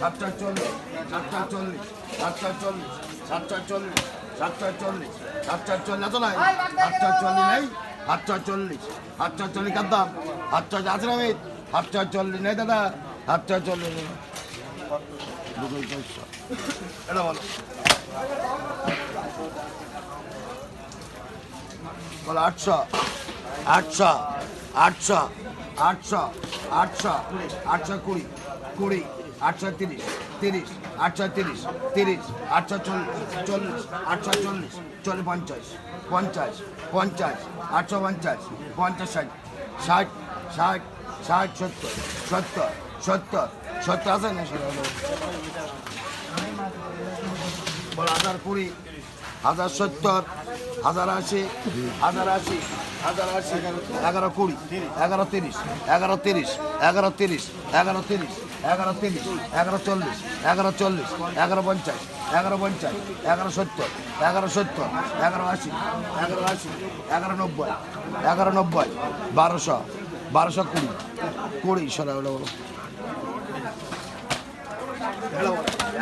সাতটা চল্লিশ চল্লিশ চল্লিশ চল্লিশ সাতটা চল্লিশ চল্লিশ চল্লিশ চল্লিশ দাম চল্লিশ দাদা চল্লিশ এটা বলো বলো আটশো আটশো আটশো আটশো আটশো আটশো কুড়ি কুড়ি, আটশো তিরিশ তিরিশ, আটশো তিরিশ তিরিশ, আটশো চল্লিশ চল্লিশ, আটশো চল্লিশ চল্লিশ, পঞ্চাশ পঞ্চাশ পঞ্চাশ, আটশো পঞ্চাশ পঞ্চাশ ষাট ষাট ষাট ষাট সত্তর সত্তর সত্তর সত্তর আছে না হাজার কুড়ি, হাজার সত্তর, হাজার আশি হাজার আশি এগারো কুড়ি, এগারো তিরিশ এগারো তিরিশ এগারো তিরিশ এগারো তিরিশ এগারো তিরিশ, এগারো চল্লিশ এগারো চল্লিশ, এগারো পঞ্চাশ এগারো পঞ্চাশ, এগারো সত্তর এগারো সত্তর, এগারো আশি এগারো আশি, এগারো নব্বই এগারো নব্বই, বারোশো বারোশো কুড়ি কুড়ি সরা হলো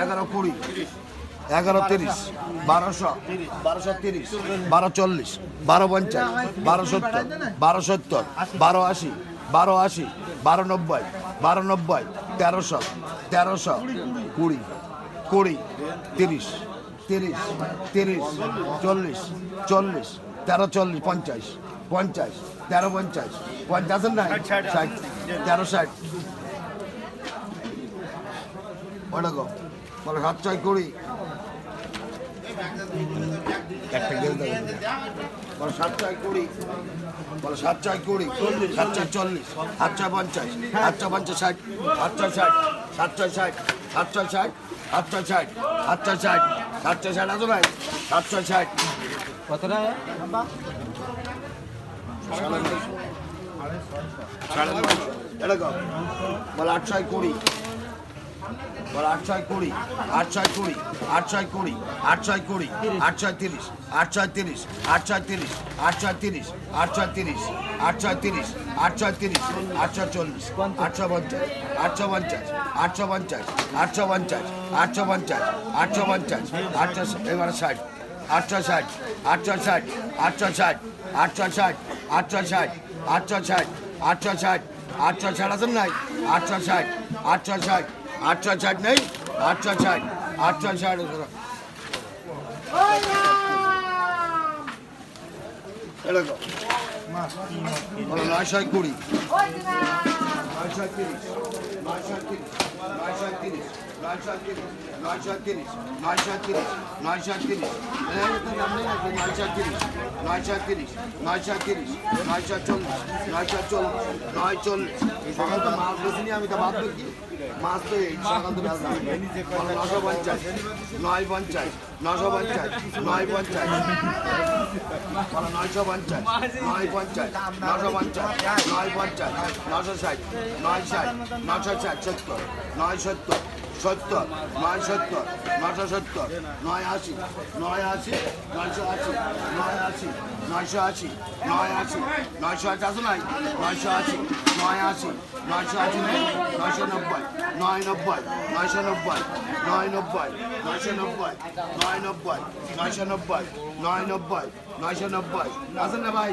এগারো কুড়ি এগারো তিরিশ, বারোশো বারোশো তিরিশ, বারো চল্লিশ, বারো পঞ্চাশ, বারো সত্তর বারো সত্তর, বারো আশি বারো আশি, বারো নব্বই বারো নব্বই, তেরোশো তেরোশো, কুড়ি কুড়ি, তিরিশ তিরিশ তিরিশ, চল্লিশ চল্লিশ, তেরো চল্লিশ, পঞ্চাশ পঞ্চাশ, তেরো পঞ্চাশ পঞ্চাশ না, ষাট তেরো ষাট। ওটা গো সাত ছয় কুড়ি একটা গেল বলো সাত ছয় কুড়ি বলো সাত ছয় কুড়ি সাত ছয় চল্লিশ সাত ছয় পঞ্চাশ সাত ছয় পঞ্চাশ ষাট সাত ছয় ষাট সাত ছয় ষাট সাত ছয় ষাট সাত ছয় ষাট সাত ছয় ষাট সাত ছয় ষাট আছো নাই সাত ছয় ষাট কতটা সাড়ে নশো এরকম বলো আট ছয় কুড়ি বলো আট ছয় কুড়ি আট ছয় কুড়ি আট ছয় কুড়ি আট ছয় কুড়ি আট ছয় তিরিশ আট ছয় তিরিশ আট ছয় তিরিশ আট ছয় তিরিশ আট ছয় তিরিশ আট ছয় তিরিশ আট ছয় তিরিশ আটশো চল্লিশ আটশো পঞ্চাশ আটশো পঞ্চাশ আটশো পঞ্চাশ আটশো পঞ্চাশ আটশো পঞ্চাশ আটশো পঞ্চাশ আটশো এবারে ষাট আটশো ষাট আটশো ষাট আটশো ষাট আটশো ষাট আটশো ষাট আটশো ষাট আটশো ষাট আটশো ষাট আছেন নাই আটশো ষাট আটশো ষাট আটশো ষাট নেই। আটশো ষাট আটশো ষাট। এরকম। নয়শো কুড়ি Mercan Deniz, Mercan Deniz, Mercan Deniz, Mercan Deniz, Mercan Deniz, Mercan Deniz, Mercan Deniz. Neler yapacağım, neler yapacağım, Mercan Deniz, Mercan Deniz, Mercan Deniz, Mercan Çolmuş, Mercan Çolmuş, Mercan Çolmuş. Şakanda mağazasını yapmayı da bakmak gibi. Mağazda şakanda biraz daha. Bana laga bancay. নশো পঞ্চাশ, নয় পঞ্চাশ। নয়শো পঞ্চাশ, নয় পঞ্চাশ নশো পঞ্চাশ, নয় পঞ্চাশ নশো ষাট, নয় ষাট নশো ষাট নয় সত্তর। সত্তর, নয় সত্তর নশো সত্তর, নয় আশি নয় আশি, নয়শো আশি, নয় আশি, নয়শো আশি, নয় আশি, নয়শো আশি আসো নাই? নয়শো আশি, নয় আশি, নয়শো আশি নেই? নয়শো নব্বই, নয় নব্বই, নয়শো নব্বই, নয় নব্বই, নয়শো নব্বই, নয় নব্বই, নয়শো নব্বই, নয় নব্বই, নয়শো নব্বই আসেন না ভাই?